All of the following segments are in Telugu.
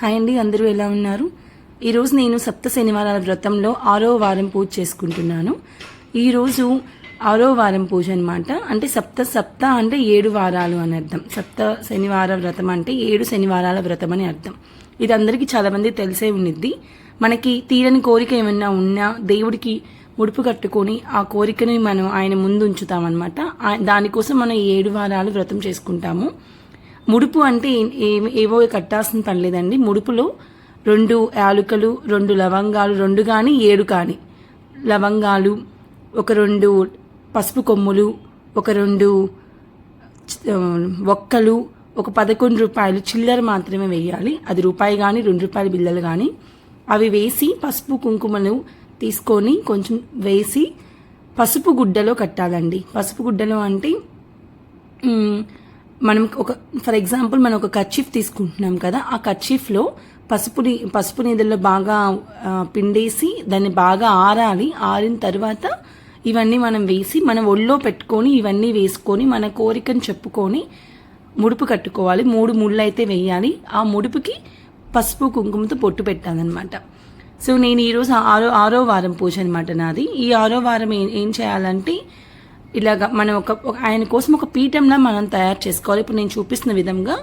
హాయ్ అండి అందరూ ఎలా ఉన్నారు? ఈరోజు నేను సప్త శనివారాల వ్రతంలో ఆరో వారం పూజ చేసుకుంటున్నాను. ఈరోజు ఆరో వారం పూజ అనమాట అంటే సప్త సప్త అంటే ఏడు వారాలు అని అర్థం. సప్త శనివార వ్రతం అంటే ఏడు శనివారాల వ్రతం అని అర్థం. ఇది అందరికీ చాలామంది తెలిసే ఉండిద్ది మనకి తీరని కోరిక ఏమన్నా ఉన్నా దేవుడికి ముడుపు కట్టుకొని ఆ కోరికని మనం ఆయన ముందు ఉంచుతామన్నమాట. దానికోసం మనం ఏడు వారాలు వ్రతం చేసుకుంటాము. ముడుపు అంటే ఏ- ఏవో కట్టాల్సిన పని లేదండి. ముడుపులో రెండు యాలుకలు రెండు లవంగాలు రెండు కానీ ఏడు కానీ. లవంగాలు ఒక రెండు పసుపు కొమ్ములు ఒక రెండు ఒక్కలు ఒక పదకొండు రూపాయలు చిల్లర మాత్రమే వేయాలి. అది రూపాయి కానీ రెండు రూపాయల బిల్లలు కానీ అవి వేసి పసుపు కుంకుమను తీసుకొని కొంచెం వేసి పసుపు గుడ్డలో కట్టాలండి. పసుపు గుడ్డలో అంటే మనం ఒక ఫర్ ఎగ్జాంపుల్ మనం ఒక కర్చీఫ్ తీసుకుంటున్నాం కదా ఆ కర్చీఫ్లో పసుపుని పసుపు నీళ్ళలో బాగా పిండేసి దాన్ని బాగా ఆరాలి. ఆరిన తర్వాత ఇవన్నీ మనం వేసి మన ఒళ్ళో పెట్టుకొని ఇవన్నీ వేసుకొని మన కోరికను చెప్పుకొని ముడుపు కట్టుకోవాలి. మూడు ముళ్ళు అయితే వేయాలి. ఆ ముడుపుకి పసుపు కుంకుమతో పొట్టు పెట్టాలన్నమాట. సో నేను ఈరోజు ఆరో ఆరో వారం పూజ అనమాట నాది. ఈ ఆరో వారం ఏం చేయాలంటే ఇలాగ మనం ఒక ఒక- ఆయన కోసం ఒక పీఠంలా మనం తయారు చేసుకోవాలి. ఇప్పుడు నేను చూపిస్తున్న విధంగా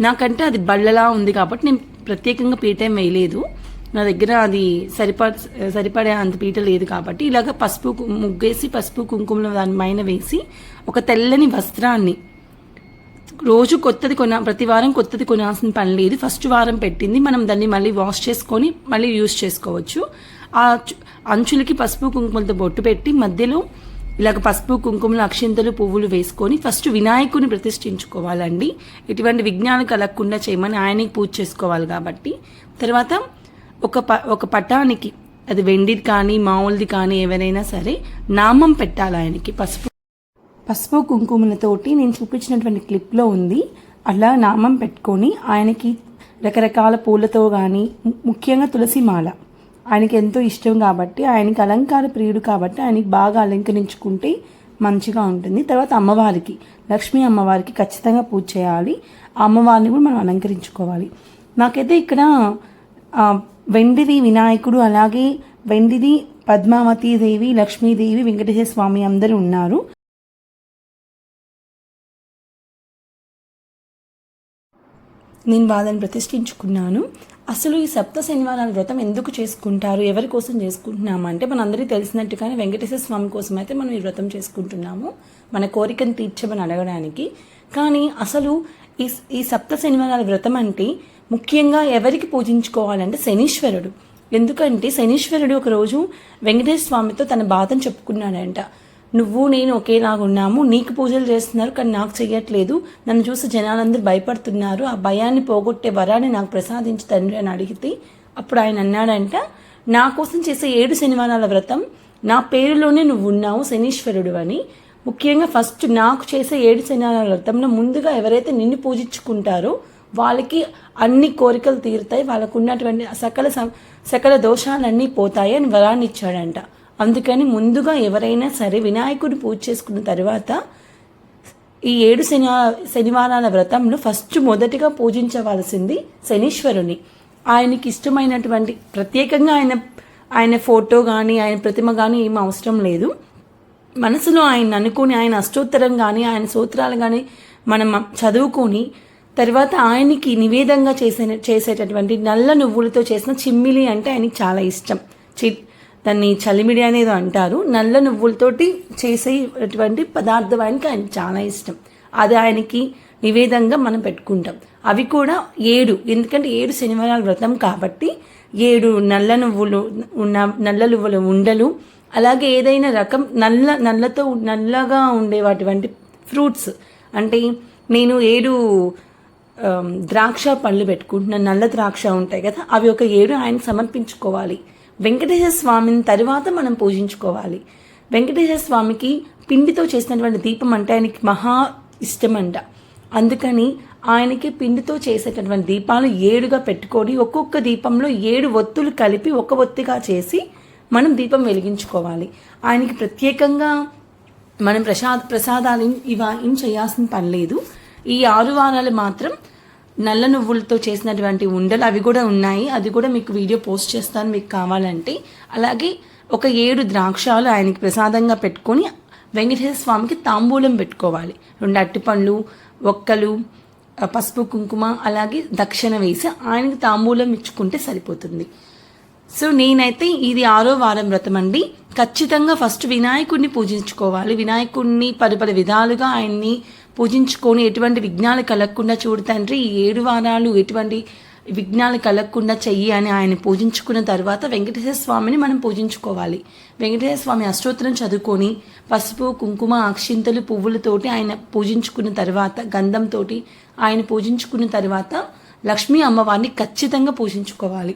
నాకంటే అది బళ్ళలా ఉంది కాబట్టి నేను ప్రత్యేకంగా పీఠం వేయలేదు. నా దగ్గర అది సరిపడ సరిపడే అంత పీట లేదు కాబట్టి ఇలాగ పసుపు ముగ్గేసి పసుపు కుంకుమలు దాని పైన వేసి ఒక తెల్లని వస్త్రాన్ని రోజు కొత్తది కొన ప్రతి వారం కొత్తది కొనాల్సిన పని లేదు. ఫస్ట్ వారం పెట్టింది. మనం దాన్ని మళ్ళీ వాష్ చేసుకొని మళ్ళీ యూస్ చేసుకోవచ్చు. ఆ అంచులకి పసుపు కుంకుమలతో బొట్టు పెట్టి మధ్యలో ఇలాగ పసుపు కుంకుమలు అక్షింతలు పువ్వులు వేసుకొని ఫస్ట్ వినాయకుని ప్రతిష్ఠించుకోవాలండి. ఇటువంటి విఘ్నాలు కలగకుండా చేయమని ఆయనకి పూజ చేసుకోవాలి కాబట్టి. తర్వాత ఒక ప ఒక పటానికి అది వెండిది కానీ మామూలుది కానీ ఎవరైనా సరే నామం పెట్టాలి ఆయనకి. పసుపు పసుపు కుంకుమలతోటి నేను చూపించినటువంటి క్లిప్లో ఉంది. అలా నామం పెట్టుకొని ఆయనకి రకరకాల పూలతో కానీ ముఖ్యంగా తులసి మాల ఆయనకి ఎంతో ఇష్టం కాబట్టి ఆయనకి అలంకార ప్రియుడు కాబట్టి ఆయనకి బాగా అలంకరించుకుంటే మంచిగా ఉంటుంది. తర్వాత అమ్మవారికి లక్ష్మీ అమ్మవారికి ఖచ్చితంగా పూజ చేయాలి. ఆ అమ్మవారిని కూడా మనం అలంకరించుకోవాలి. నాకైతే ఇక్కడ వెండిది వినాయకుడు అలాగే వెండిది పద్మావతి దేవి లక్ష్మీదేవి వెంకటేశ్వర స్వామి అందరూ ఉన్నారు. నేను వాళ్ళని ప్రతిష్ఠించుకున్నాను. అసలు ఈ సప్త శనివారాల వ్రతం ఎందుకు చేసుకుంటారు? ఎవరి కోసం చేసుకుంటున్నాము? అంటే మనందరికీ తెలిసినట్టుగానే వెంకటేశ్వర స్వామి కోసం అయితే మనం ఈ వ్రతం చేసుకుంటున్నాము మన కోరికను తీర్చమని అడగడానికి. కానీ అసలు ఈ ఈ సప్త శనివారాల వ్రతం అంటే ముఖ్యంగా ఎవరికి పూజించుకోవాలంటే శనీశ్వరుడు. ఎందుకంటే శనీశ్వరుడు ఒకరోజు వెంకటేశ్వర స్వామితో తన బాధను చెప్పుకున్నాడంట. నువ్వు నేను ఒకేలాగా ఉన్నాము నీకు పూజలు చేస్తున్నారు కానీ నాకు చెయ్యట్లేదు. నన్ను చూసి జనాలందరూ భయపడుతున్నారు. ఆ భయాన్ని పోగొట్టే వరాన్ని నాకు ప్రసాదించి తండ్రి అని అడిగితే అప్పుడు ఆయన అన్నాడంట నా కోసం చేసే ఏడు శనివారాల వ్రతం నా పేరులోనే నువ్వు ఉన్నావు శనీశ్వరుడు అని. ముఖ్యంగా ఫస్ట్ నాకు చేసే ఏడు శనివారాల వ్రతంలో ముందుగా ఎవరైతే నిన్ను పూజించుకుంటారో వాళ్ళకి అన్ని కోరికలు తీరుతాయి. వాళ్ళకు ఉన్నటువంటి సకల సకల దోషాలన్నీ పోతాయి అని వరాన్ని ఇచ్చాడంట. అందుకని ముందుగా ఎవరైనా సరే వినాయకుడిని పూజ చేసుకున్న తర్వాత ఈ ఏడు శని శనివారాల వ్రతంలో ఫస్ట్ మొదటిగా పూజించవలసింది శనీశ్వరుని. ఆయనకి ఇష్టమైనటువంటి ప్రత్యేకంగా ఆయన ఆయన ఫోటో కానీ ఆయన ప్రతిమ కానీ ఏం అవసరం లేదు. మనసులో ఆయన అనుకుని ఆయన అష్టోత్తరం కానీ ఆయన సూత్రాలు కానీ మనం చదువుకొని తర్వాత ఆయనకి నివేదంగా చేసే చేసేటటువంటి నల్ల నువ్వులతో చేసిన చిమ్మిలి అంటే ఆయనకి చాలా ఇష్టం. చి దాన్ని చలిమిడి అనేది అంటారు. నల్ల నువ్వులతోటి చేసేటువంటి పదార్థం ఆయనకి ఆయన చాలా ఇష్టం. అది ఆయనకి నివేదంగా మనం పెట్టుకుంటాం. అవి కూడా ఏడు. ఎందుకంటే ఏడు శనివారాల వ్రతం కాబట్టి ఏడు నల్ల నువ్వులు ఉన్న నల్ల నువ్వుల ఉండలు అలాగే ఏదైనా రకం నల్ల నల్లతో నల్లగా ఉండేవాటువంటి ఫ్రూట్స్. అంటే నేను ఏడు ద్రాక్ష పళ్ళు పెట్టుకుంటున్నాను. నల్ల ద్రాక్ష ఉంటాయి కదా అవి ఒక ఏడు ఆయన సమర్పించుకోవాలి. వెంకటేశ్వర స్వామిని తర్వాత మనం పూజించుకోవాలి. వెంకటేశ్వర స్వామికి పిండితో చేసినటువంటి దీపం అంటే ఆయనకి మహా ఇష్టమంట. అందుకని ఆయనకి పిండితో చేసేటటువంటి దీపాలు ఏడుగా పెట్టుకొని ఒక్కొక్క దీపంలో ఏడు ఒత్తులు కలిపి ఒక ఒత్తిగా చేసి మనం దీపం వెలిగించుకోవాలి. ఆయనకి ప్రత్యేకంగా మనం ప్రసాద ప్రసాదాలు ఇవా ఏం చేయాల్సిన పని లేదు. ఈ ఆరు వారాలు మాత్రం నల్ల నువ్వులతో చేసినటువంటి ఉండలు అవి కూడా ఉన్నాయి. అది కూడా మీకు వీడియో పోస్ట్ చేస్తాను మీకు కావాలంటే. అలాగే ఒక ఏడు ద్రాక్షాలు ఆయనకి ప్రసాదంగా పెట్టుకొని వెంకటేశ్వర స్వామికి తాంబూలం పెట్టుకోవాలి. రెండు అట్టిపండ్లు ఒక్కలు పసుపు కుంకుమ అలాగే దక్షిణ వేసి ఆయనకి తాంబూలం ఇచ్చుకుంటే సరిపోతుంది. సో నేనైతే ఇది ఆరో వారం వ్రతం అండి. ఖచ్చితంగా ఫస్ట్ వినాయకుడిని పూజించుకోవాలి. వినాయకుడిని పలు పలు విధాలుగా ఆయన్ని పూజించుకొని ఎటువంటి విఘ్నాలు కలగకుండా చూడు తండ్రి ఈ ఏడు వారాలు ఎటువంటి విఘ్నాలు కలగకుండా చెయ్యి అని ఆయన పూజించుకున్న తర్వాత వెంకటేశ్వర స్వామిని మనం పూజించుకోవాలి. వెంకటేశ్వర స్వామి అష్టోత్తరం చదువుకొని పసుపు కుంకుమ అక్షింతలు పువ్వులతోటి ఆయన పూజించుకున్న తర్వాత గంధంతో ఆయన పూజించుకున్న తర్వాత లక్ష్మీ అమ్మవారిని ఖచ్చితంగా పూజించుకోవాలి.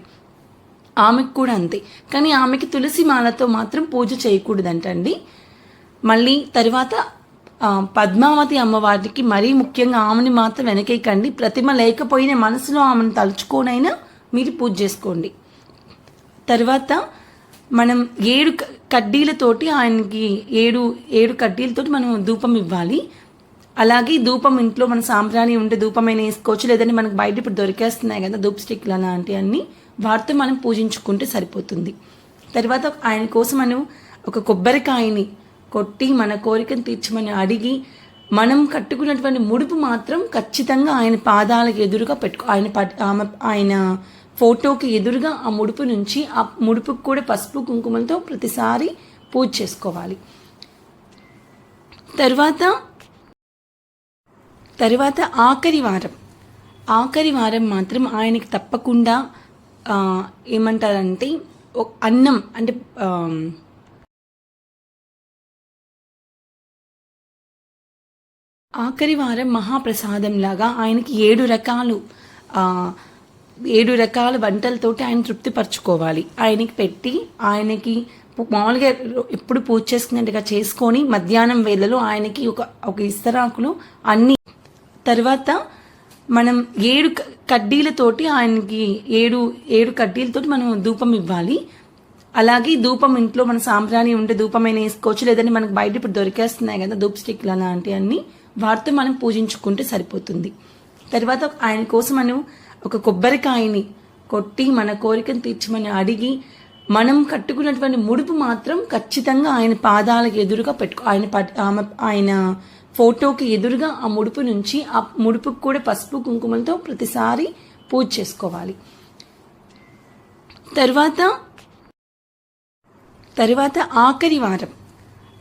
ఆమెకు కూడా అంతే. కానీ ఆమెకి తులసి మాలతో మాత్రం పూజ చేయకూడదంటండి. మళ్ళీ తర్వాత పద్మావతి అమ్మవారికి మరీ ముఖ్యంగా ఆమెని మాత్రం వెనకేయకండి ప్రతిమ లేకపోయినా మనసులో ఆమెను తలుచుకోనైనా మీరు పూజ చేసుకోండి. తర్వాత మనం ఏడు క- కడ్డీలతోటి ఆయనకి ఏడు ఏడు కడ్డీలతోటి మనం ధూపం ఇవ్వాలి. అలాగే ధూపం ఇంట్లో మన సాంబ్రాణి ఉంటే ధూపమైన వేసుకోవచ్చు. లేదంటే మనకు బయట ఇప్పుడు దొరికేస్తున్నాయి కదా ధూప్ స్టిక్లు అలాంటివన్నీ వాటితో మనం పూజించుకుంటే సరిపోతుంది. తర్వాత ఆయన కోసం మనం ఒక కొబ్బరికాయని కొట్టి మన కోరికను తీర్చమని అడిగి మనం కట్టుకున్నటువంటి ముడుపు మాత్రం ఖచ్చితంగా ఆయన పాదాలకు ఎదురుగా పెట్టుకో ఆయన పట్- ఆమె ఆయన ఫోటోకి ఎదురుగా ఆ ముడుపు నుంచి ఆ ముడుపుకు కూడా పసుపు కుంకుమలతో ప్రతిసారి పూజ చేసుకోవాలి. తర్వాత తర్వాత ఆఖరి వారం. ఆఖరి వారం మాత్రం ఆయనకి తప్పకుండా ఏమంటారంటే అన్నం అంటే ఆఖరి వారం మహాప్రసాదం లాగా ఆయనకి ఏడు రకాలు ఏడు రకాల వంటలతోటి ఆయన తృప్తిపరచుకోవాలి. ఆయనకి పెట్టి ఆయనకి మామూలుగా ఎప్పుడు పూజ చేసుకున్నట్టుగా చేసుకొని మధ్యాహ్నం వేళలో ఆయనకి ఒక ఒక ఇస్తరాకులు అన్ని. తర్వాత మనం ఏడు క- కడ్డీలతోటి ఆయనకి ఏడు ఏడు కడ్డీలతోటి మనం ధూపం ఇవ్వాలి. అలాగే ధూపం ఇంట్లో మన సాంబ్రాణి ఉంటే ధూపమైన వేసుకోవచ్చు. లేదంటే మనకు బయట ఇప్పుడు దొరికేస్తున్నాయి కదా ధూప్ స్టిక్లు అలాంటివన్నీ వారితో మనం పూజించుకుంటే సరిపోతుంది. తర్వాత ఆయన కోసం మనం ఒక కొబ్బరికాయని కొట్టి మన కోరికను తీర్చమని అడిగి మనం కట్టుకున్నటువంటి ముడుపు మాత్రం ఖచ్చితంగా ఆయన పాదాలకు ఎదురుగా పెట్టుకో ఆయన పట్- ఆమె ఆయన ఫోటోకి ఎదురుగా ఆ ముడుపు నుంచి ఆ ముడుపుకు కూడా పసుపు కుంకుమలతో ప్రతిసారి పూజ చేసుకోవాలి. తర్వాత తర్వాత ఆఖరి వారం.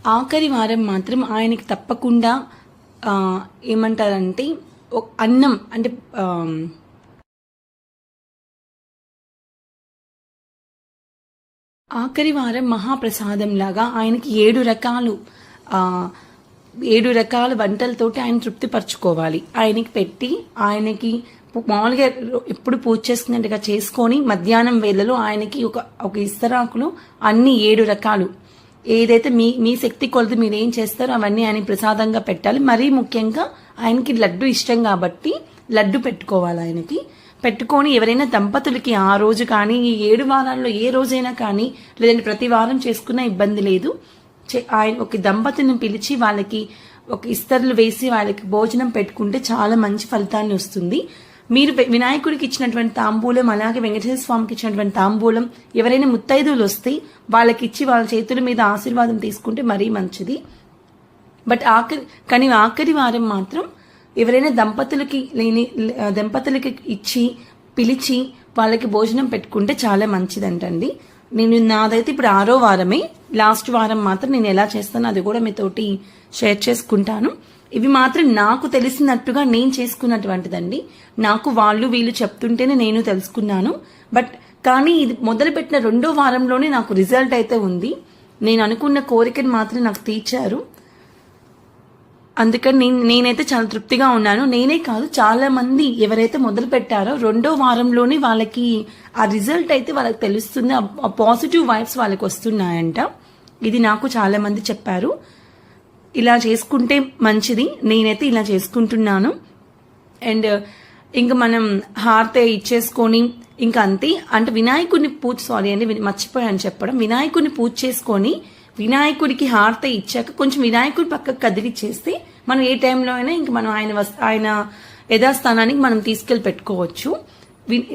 ఆఖరి వారం మాత్రం ఆయనకి తప్పకుండా ఏమంటారంటే ఒక అన్నం అంటే ఆఖరి వారం మహాప్రసాదం లాగా ఆయనకి ఏడు రకాలు ఏడు రకాల వంటలతోటి ఆయన తృప్తిపరచుకోవాలి. ఆయనకి పెట్టి ఆయనకి మామూలుగా ఎప్పుడు పూజ చేసుకున్నట్టుగా చేసుకొని మధ్యాహ్నం వేళలో ఆయనకి ఒక ఒక ఇస్తరాకులు అన్ని ఏడు రకాలు. ఏదైతే మీ మీ శక్తి కొలది మీరు ఏం చేస్తారో అవన్నీ ఆయన ప్రసాదంగా పెట్టాలి. మరీ ముఖ్యంగా ఆయనకి లడ్డు ఇష్టం కాబట్టి లడ్డు పెట్టుకోవాలి ఆయనకి. పెట్టుకొని ఎవరైనా దంపతులకి ఆ రోజు కానీ ఈ ఏడు వారాల్లో ఏ రోజైనా కానీ లేదంటే ప్రతి వారం చేసుకున్న ఇబ్బంది లేదు. చే- ఆయన ఒక దంపతిని పిలిచి వాళ్ళకి ఒక ఇస్తర్లు వేసి వాళ్ళకి భోజనం పెట్టుకుంటే చాలా మంచి ఫలితాన్ని వస్తుంది. మీరు వినాయకుడికి ఇచ్చినటువంటి తాంబూలం అలాగే వెంకటేశ్వర స్వామికి ఇచ్చినటువంటి తాంబూలం ఎవరైనా ముత్తైదువులు వస్తే వాళ్ళకి ఇచ్చి వాళ్ళ చేతుల మీద ఆశీర్వాదం తీసుకుంటే మరీ మంచిది. బట్ ఆఖరి కానీ ఆఖరి వారం మాత్రం ఎవరైనా దంపతులకి లేని దంపతులకి ఇచ్చి పిలిచి వాళ్ళకి భోజనం పెట్టుకుంటే చాలా మంచిదంటండి. నేను నాదైతే ఇప్పుడు ఆరో వారమే. లాస్ట్ వారం మాత్రం నేను ఎలా చేస్తానో అది కూడా మీతోటి షేర్ చేసుకుంటాను. ఇవి మాత్రం నాకు తెలిసినట్టుగా నేను చేసుకున్నటువంటిదండి. నాకు వాళ్ళు వీళ్ళు చెప్తుంటేనే నేను తెలుసుకున్నాను. బట్ కానీ ఇది మొదలుపెట్టిన రెండో వారంలోనే నాకు రిజల్ట్ అయితే ఉంది. నేను అనుకున్న కోరికను మాత్రం నాకు తీర్చారు. అందుకని నేను నేనైతే చాలా తృప్తిగా ఉన్నాను. నేనే కాదు చాలా మంది ఎవరైతే మొదలు పెట్టారో రెండో వారంలోనే వాళ్ళకి ఆ రిజల్ట్ అయితే వాళ్ళకి తెలుస్తుంది ఆ- పాజిటివ్ వైబ్స్ వాళ్ళకి వస్తున్నాయంట. ఇది నాకు చాలా మంది చెప్పారు. ఇలా చేసుకుంటే మంచిది. నేనైతే ఇలా చేసుకుంటున్నాను. అండ్ ఇంకా మనం హారతే ఇచ్చేసుకొని ఇంకా అంతే. అంటే వినాయకుడిని పూజ సారీ అండి మర్చిపోయాను చెప్పడం. వినాయకుడిని పూజ చేసుకొని వినాయకుడికి హార్త ఇచ్చాక కొంచెం వినాయకుడి పక్కకు కదిలిచ్చేస్తే మనం ఏ టైంలో అయినా ఇంక మనం ఆయన ఆయన యథాస్థానానికి మనం తీసుకెళ్ళి పెట్టుకోవచ్చు.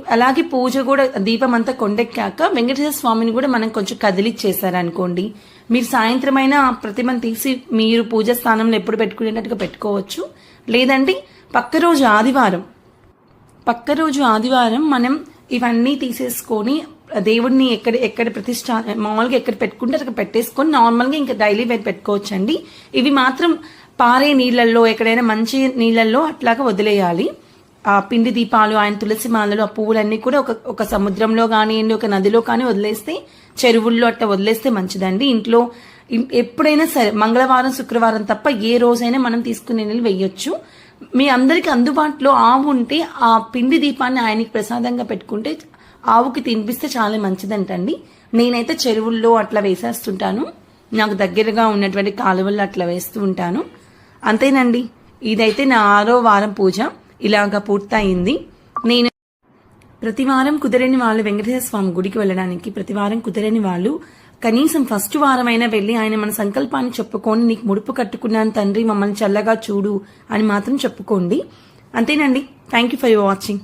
అలాగే పూజ కూడా దీపం అంతా కొండెక్కాక వెంకటేశ్వర స్వామిని కూడా మనం కొంచెం కదిలిచ్చేసారనుకోండి మీరు సాయంత్రమైన ఆ ప్రతిమను తీసి మీరు పూజ స్థానంలో ఎప్పుడు పెట్టుకునేటట్టుగా పెట్టుకోవచ్చు. లేదంటే పక్క రోజు ఆదివారం పక్క రోజు ఆదివారం మనం ఇవన్నీ తీసేసుకొని దేవుడిని ఎక్కడ ఎక్కడ ప్రతిష్ట మామూలుగా ఎక్కడ పెట్టుకుంటే అక్కడ పెట్టేసుకొని నార్మల్గా ఇంకా డైలీ వేర్ పెట్టుకోవచ్చండి. ఇవి మాత్రం పారే నీళ్ళల్లో ఎక్కడైనా మంచి నీళ్ళల్లో అట్లాగా వదిలేయాలి. ఆ పిండి దీపాలు ఆయన తులసి మాలలు ఆ పువ్వులన్నీ కూడా ఒక ఒక సముద్రంలో కానివ్వండి ఒక నదిలో కానీ వదిలేస్తే చెరువుల్లో అట్లా వదిలేస్తే మంచిదండి. ఇంట్లో ఎప్పుడైనా సరే మంగళవారం శుక్రవారం తప్ప ఏ రోజైనా మనం తీసుకునే నీళ్ళు వెయ్యొచ్చు మీ అందరికి అందుబాటులో ఆవు ఉంటే ఆ పిండి దీపాన్ని ఆయనకి ప్రసాదంగా పెట్టుకుంటే ఆవుకి తినిపిస్తే చాలా మంచిదంటండి. నేనైతే చెరువుల్లో అట్లా వేసేస్తుంటాను. నాకు దగ్గరగా ఉన్నటువంటి కాలువల్లో అట్లా వేస్తూ ఉంటాను. అంతేనండి. ఇదైతే నా ఆరో వారం పూజ. ఇలాగా పూర్తయింది. నేను ప్రతి వారం కుదరని వాళ్ళు వెంకటేశ్వర స్వామి గుడికి వెళ్ళడానికి ప్రతి వారం కుదరని వాళ్ళు కనీసం ఫస్ట్ వారమైనా వెళ్ళి ఆయన మన సంకల్పాన్ని చెప్పుకొని నీకు ముడుపు కట్టుకున్నాను తండ్రి మమ్మల్ని చల్లగా చూడు అని మాత్రం చెప్పుకోండి. అంతేనండి. Thank you for watching